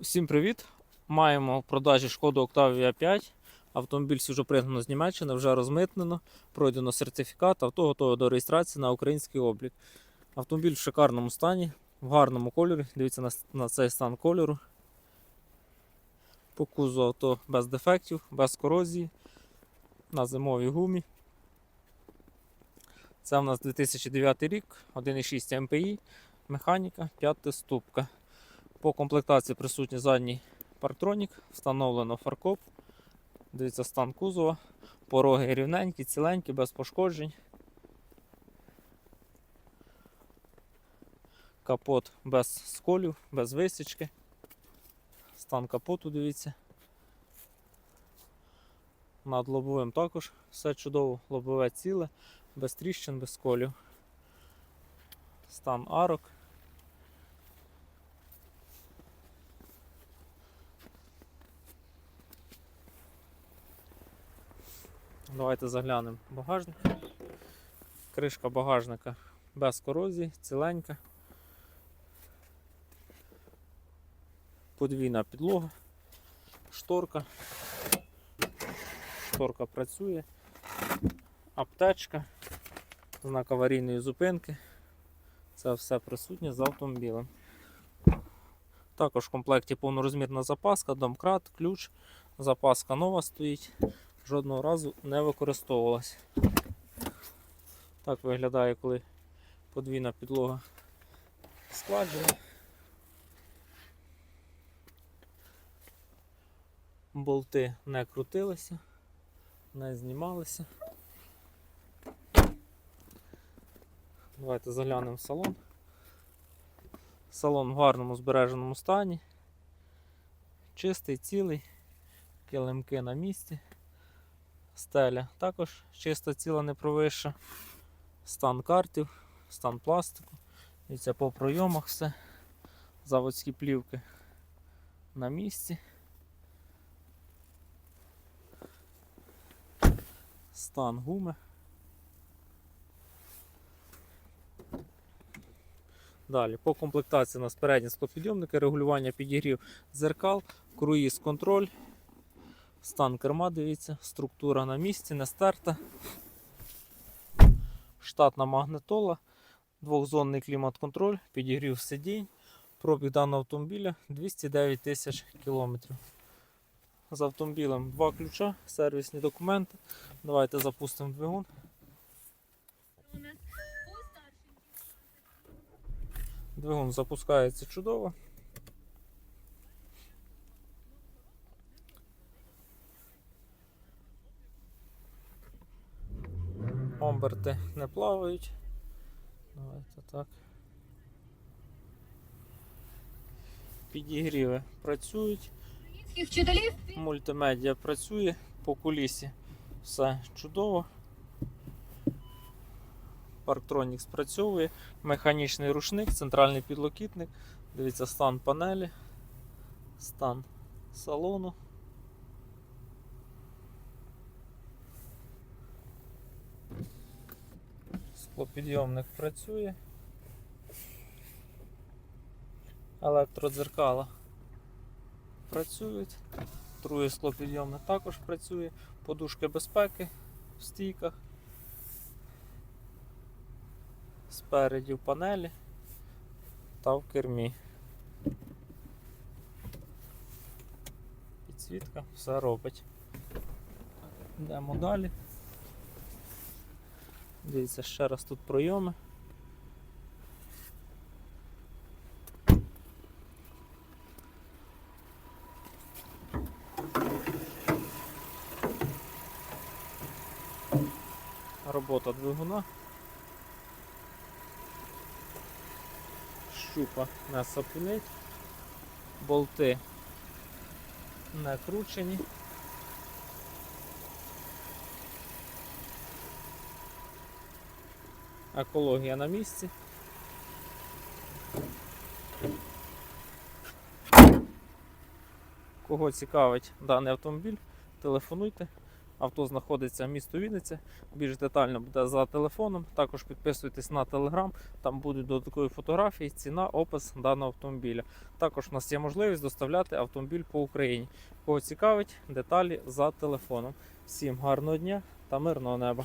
Всім привіт! Маємо в продажі шкоду Octavia 5. Автомобіль вже пригнано з Німеччини, вже розмитнено, пройдено сертифікат, авто готове до реєстрації на український облік. Автомобіль в шикарному стані, в гарному кольорі. Дивіться на, на цей стан кольору. По кузу авто без дефектів, без корозії, на зимовій гумі. Це у нас 2009 рік, 1,6 МПІ, механіка, 5 ступка. По комплектації присутній задній парктронік, встановлено фаркоп. Дивіться стан кузова. Пороги рівненькі, ціленькі, без пошкоджень. Капот без сколів, без висічки. Стан капоту, дивіться. Над лобовим також все чудово, лобове ціле, без тріщин, без сколів. Стан арок. Давайте заглянемо багажник. Кришка багажника без корозії, ціленька. Подвійна підлога, шторка. Шторка працює, аптечка, знак аварійної зупинки. Це все присутнє з автомобілем. Також в комплекті повнорозмірна запаска, домкрат, ключ, запаска нова стоїть жодного разу не використовувалась. Так виглядає, коли подвійна підлога складена. Болти не крутилися, не знімалися. Давайте заглянемо в салон. Салон в гарному збереженому стані. Чистий, цілий, килимки на місці стеля також чиста ціла не провища. Стан картів, стан пластику. Дивіться, по пройомах все. Заводські плівки на місці. Стан гуми. Далі, по комплектації у нас передні склопідйомники, регулювання підігрів дзеркал, круїз контроль. Стан керма, дивіться, структура на місці, не стерта. Штатна магнитола, двохзонний клімат-контроль, підігрів сидінь. Пробіг даного автомобіля 209 тисяч кілометрів. З автомобілем два ключа, сервісні документи. Давайте запустимо двигун. Двигун запускається чудово. Оберти не плавають. Давайте так. Підігріви працюють. Вчителів Мультимедіа працює, по кулісі все чудово. Парктронік спрацьовує, механічний рушник, центральний підлокітник. Дивіться стан панелі, стан салону. Склопідйомник працює. Електродзеркала працюють. Трує склопідйомник також працює. Подушки безпеки в стійках. Спереді в панелі та в кермі. Підсвітка все робить. Йдемо далі. Дивіться, ще раз тут пройоми. Робота двигуна. Щупа не сапунить, болти не кручені. Екологія на місці. Кого цікавить даний автомобіль, телефонуйте, Авто знаходиться в місто Вінниця. Більш детально буде за телефоном. Також підписуйтесь на телеграм. Там будуть додаткові фотографії, ціна, опис даного автомобіля. Також у нас є можливість доставляти автомобіль по Україні. Кого цікавить, деталі за телефоном. Всім гарного дня та мирного неба.